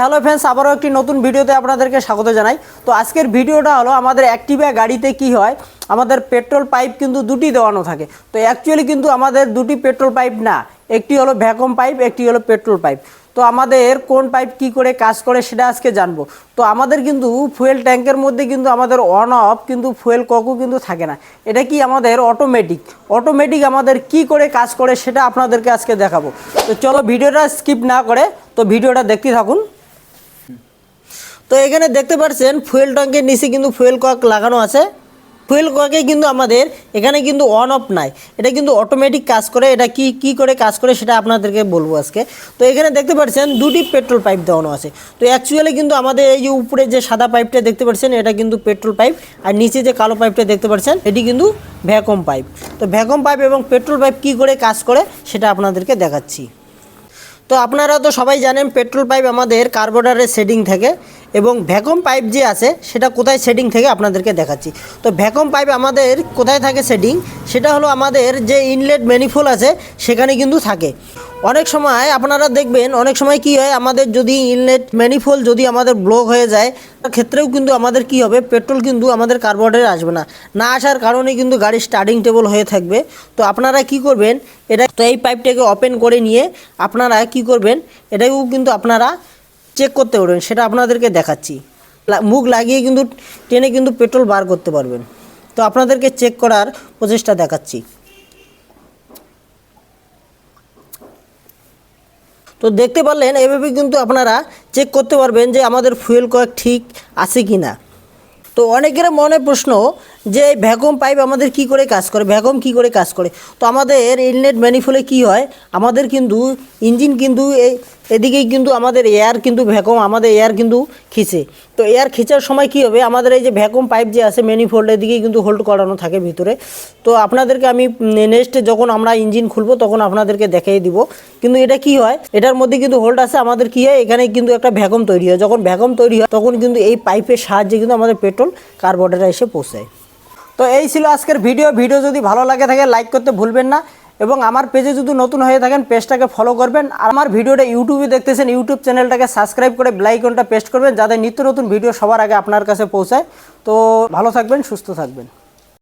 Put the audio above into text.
Hello friends আবারও একটি নতুন ভিডিওতে আপনাদেরকে স্বাগত জানাই। তো আজকের ভিডিওটা হলো আমাদের অ্যাক্টিভা গাড়িতে কি হয়? আমাদের পেট্রোল পাইপ কিন্তু দুটি দেওয়ানো থাকে। তো অ্যাকচুয়ালি কিন্তু আমাদের দুটি পেট্রোল পাইপ না, একটি হলো ভ্যাকুম পাইপ, একটি হলো পেট্রোল পাইপ। তো আমাদের কোন পাইপ কি করে কাজ করে সেটা আজকে জানব। তো আমাদের কিন্তু ফুয়েল ট্যাঙ্কের মধ্যে কিন্তু আমাদের অন অফ কিন্তু ফুয়েল ককও কিন্তু থাকে না। এটা কি আমাদের অটোমেটিক অটোমেটিক আমাদের কি করে কাজ করে সেটা আপনাদেরকে আজকে দেখাবো। তো চলো ভিডিওটা স্কিপ না করে, তো ভিডিওটা দেখতে থাকুন। তো এখানে দেখতে পাচ্ছেন ফুয়েল ট্যাঙ্কের নিচে কিন্তু ফুয়েল কক লাগানো আছে। ফুয়েল ককে কিন্তু আমাদের এখানে কিন্তু অন অফ নাই। এটা কিন্তু অটোমেটিক কাজ করে। এটা কি কি করে কাজ করে সেটা আপনাদেরকে বলব আজকে। তো এখানে দেখতে পাচ্ছেন দুটি পেট্রোল পাইপ দেওয়ানো আছে। তো অ্যাকচুয়ালি কিন্তু আমাদের এই যে উপরে যে সাদা পাইপটা দেখতে পাচ্ছেন এটা কিন্তু পেট্রোল পাইপ আর নিচে যে কালো পাইপটা দেখতে পাচ্ছেন এটি কিন্তু ভ্যাকুম পাইপ তো ভ্যাকুম পাইপ এবং পেট্রোল পাইপ কি করে কাজ করে, সেটা আপনাদেরকে দেখাচ্ছি। তো আপনারা তো সবাই জানেন পেট্রোল পাইপ আমাদের কার্বোডারের শেডিং থেকে এবং ভ্যাকুম পাইপ যে আছে, সেটা কোথায় শেডিং থেকে আপনাদেরকে দেখাচ্ছি। তো ভ্যাকুম পাইপ আমাদের কোথায় থাকে শেডিং? সেটা হলো আমাদের যে ইনলেট ম্যানিফোল আছে, সেখানে কিন্তু থাকে। অনেক সময় আপনারা দেখবেন, অনেক সময় কি হয়, আমাদের যদি ইনলেট ম্যানিফোল যদি আমাদের ব্লক হয়ে যায়, তার ক্ষেত্রেও কিন্তু আমাদের কি হবে পেট্রোল কিন্তু আমাদের কার্বোরেটরে আসবে না। না আসার কারণে কিন্তু গাড়ি স্টার্টিং টেবল হয়ে থাকবে। তো আপনারা কি করবেন, এটা তো এই পাইপটাকে ওপেন করে নিয়ে আপনারা কি করবেন, এটাকেও কিন্তু আপনারা চেক করতে পারবেন, সেটা আপনাদেরকে দেখাচ্ছি। মুখ লাগিয়ে কিন্তু টেনে কিন্তু পেট্রোল বার করতে পারবেন। তো আপনাদেরকে চেক করার প্রচেষ্টা দেখাচ্ছি। তো দেখতে পারলেন, এভাবে কিন্তু আপনারা চেক করতে পারবেন যে আমাদের ফুয়েল কয়েক ঠিক আছে কি না তো অনেকের মনে প্রশ্ন যে ভ্যাকুম পাইপ আমাদের কি করে কাজ করে ভ্যাকুম কি করে কাজ করে? তো আমাদের ইনলেট ম্যানিফোলে কি হয়? আমাদের কিন্তু ইঞ্জিন কিন্তু এই এদিকেই কিন্তু আমাদের এয়ার কিন্তু ভ্যাকুম আমাদের এয়ার কিন্তু খিচে। তো এয়ার খিচার সময় কি হবে? আমাদের এই যে ভ্যাকুম পাইপ যে আছে ম্যানিফোল্ড এদিকেই কিন্তু হোল্ড করানো থাকে ভিতরে। তো আপনাদেরকে আমি নেক্সট যখন আমরা ইঞ্জিন খুলবো, তখন আপনাদেরকে দেখিয়ে দিব। কিন্তু এটা কি হয়? এটার মধ্যে কিন্তু হোল্ড আছে। আমাদের কি হয়? এখানে কিন্তু একটা ভ্যাকুম তৈরি হয়। যখন ভ্যাকুম তৈরি হয়, তখন কিন্তু এই পাইপের সাহায্যে কিন্তু আমাদের পেট্রোল কার্বোরেটরে এসে পৌঁছায়। তো এই ছিল আজকের ভিডিও ভিডিও যদি ভালো লাগে থাকে লাইক করতে ভুলবেন না। এবং আমার পেজে যদি নতুন হয়ে থাকেন, পেজটাকে ফলো করবেন। আর আমার ভিডিওটা ইউটিউবে দেখতেছেন ইউটিউব চ্যানেলটাকে সাবস্ক্রাইব করে ব্লাইকনটা পেস্ট করবেন, যাতে নিত্য নতুন ভিডিও সবার আগে আপনার কাছে পৌঁছায়। তো ভালো থাকবেন, সুস্থ থাকবেন।